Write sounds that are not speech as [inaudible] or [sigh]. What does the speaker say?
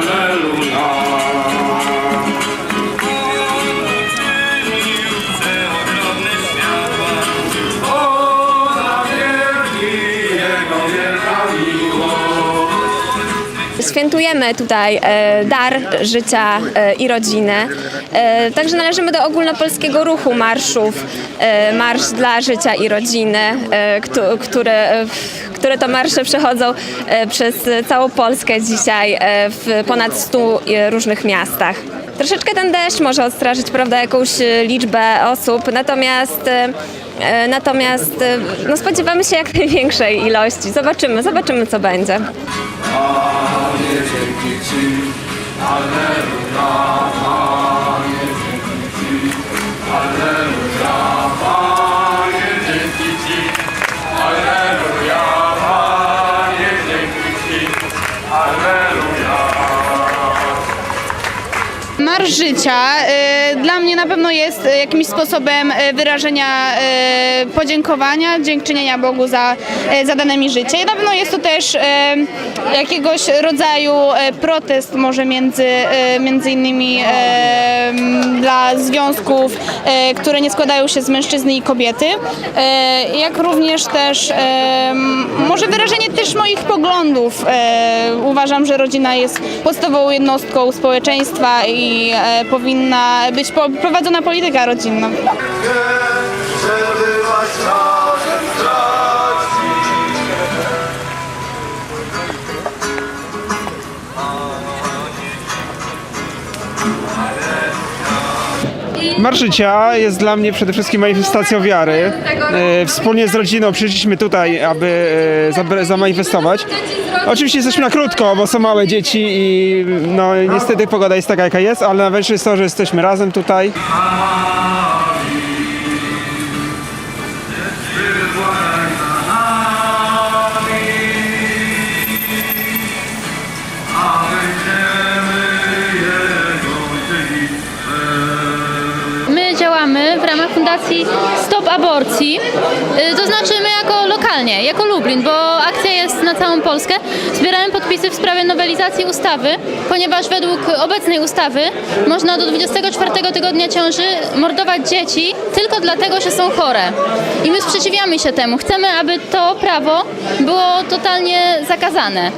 Hallelujah. Świętujemy tutaj e, dar życia e, i rodziny. E, Także należymy do ogólnopolskiego ruchu marszów, Marsz dla życia i rodziny, któ- które, które to marsze przechodzą przez całą Polskę dzisiaj w ponad 100 różnych miastach. Troszeczkę ten deszcz może odstraszyć, prawda, jakąś liczbę osób, natomiast, natomiast no, spodziewamy się jak [laughs] największej ilości. Zobaczymy, zobaczymy co będzie. Marsz życia y, mnie na pewno jest y, jakimś sposobem y, wyrażenia y, podziękowania, dziękczynienia Bogu za, za dane mi życie. I na pewno jest to też jakiegoś rodzaju protest może między, między innymi dla związków, które nie składają się z mężczyzny i kobiety, jak również też może wyrażenie też moich poglądów. Uważam, że rodzina jest podstawową jednostką społeczeństwa i e, powinna być prowadzona polityka rodzinna. traci. Marsz Życia jest dla mnie przede wszystkim manifestacją wiary. E, Wspólnie z rodziną przyszliśmy tutaj, aby e, zamanifestować. Oczywiście jesteśmy na krótko, bo są małe dzieci i no niestety pogoda jest taka jaka jest, ale najważniejsze jest to, że jesteśmy razem tutaj. Działamy w ramach Fundacji Stop Aborcji, y, to znaczy my jako lokalnie, jako Lublin, bo akcja jest na całą Polskę. Zbieramy podpisy w sprawie nowelizacji ustawy, ponieważ według obecnej ustawy można do 24 tygodnia ciąży mordować dzieci tylko dlatego, że są chore. I my sprzeciwiamy się temu. Chcemy, aby to prawo było totalnie zakazane.